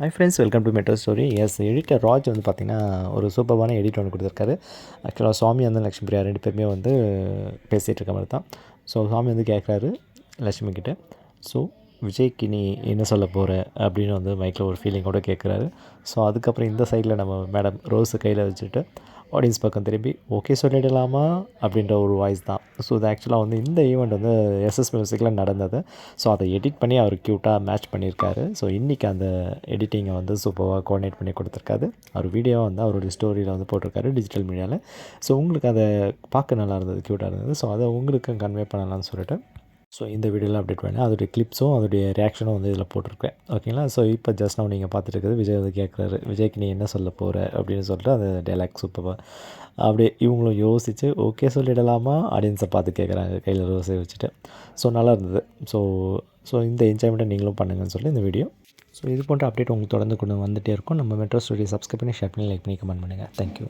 Hi friends welcome to Metro Story's editor Raj வந்து பார்த்திங்கன்னா ஒரு சூப்பர்வான எடிட் ஒன்று கொடுத்துருக்காரு. ஆக்சுவலாக சுவாமி வந்து லக்ஷ்மி பிரியா ரெண்டு பேருமே வந்து பேசிகிட்டு இருக்க மாதிரி தான். ஸோ சுவாமி வந்து கேட்குறாரு லக்ஷ்மி கிட்டே. ஸோ விஜய்க்கு நீ என்ன சொல்ல போகிற அப்படின்னு வந்து மைக்கில் ஒரு ஃபீலிங்கோட கேட்குறாரு ஸோ அதுக்கப்புறம் இந்த சைடில் நம்ம மேடம் ரோஸு கையில் வச்சுட்டு ஆடியன்ஸ் பக்கம் திரும்பி ஓகே சொல்லிடலாமா? அப்படின்ற ஒரு வாய்ஸ் தான். ஸோ இது ஆக்சுவலாக வந்து இந்த ஈவெண்ட் வந்து எஸ்எஸ் மியூசிக்கில் நடந்தது. ஸோ அதை எடிட் பண்ணி அவர் க்யூட்டாக மேட்ச் பண்ணியிருக்காரு. ஸோ இன்றைக்கி அந்த எடிட்டிங்கை வந்து சூப்பராக கோஆர்டினேட் பண்ணி கொடுத்துருக்காரு. அவர் வீடியோ வந்து அவருடைய ஸ்டோரியில் வந்து போட்டிருக்காரு டிஜிட்டல் மீடியாவில் ஸோ உங்களுக்கு அதை பார்க்க நல்லா இருந்தது க்யூட்டாக இருந்தது. ஸோ அதை உங்களுக்கு கன்வே பண்ணலாம்னு சொல்லிட்டு ஸோ இந்த வீடியோவில் அப்டேட் பண்ணேன். அதோடைய கிளிப்ஸும் அதோடைய ரியாக்ஷனும் வந்து இதில் போட்டிருக்கேன். ஓகேங்களா ஸோ இப்போ ஜஸ்ட் நான் நீங்கள் பார்த்துட்டு இருக்கிறது விஜய் வந்து கேட்குறாரு விஜய்க்கு நீ என்ன சொல்ல போகிற அப்படின்னு சொல்லிட்டு அந்த டைலாக் சூப்பராக அப்படியே இவங்களும் யோசித்து ஓகே சொல்லிடலாமா? ஆடியன்ஸை பார்த்து கேட்குறாங்க கையில் ரோஸை வச்சுட்டு. ஸோ நல்லா இருந்தது. ஸோ ஸோ இந்த என்ஜாய்மெண்ட்டை நீங்களும் பண்ணுங்கன்னு சொல்லி இந்த வீடியோ ஸோ இது போன்ற அப்டேட் உங்களுக்கு தொடர்ந்து கொண்டு வந்துகிட்டே இருக்கும். நம்ம மெட்ரோ ஸ்டுடியோ சப்ஸ்கிரைப் பண்ணி ஷேர் பண்ணி லைக் பண்ணி கமெண்ட் பண்ணுங்கள் தேங்க்யூ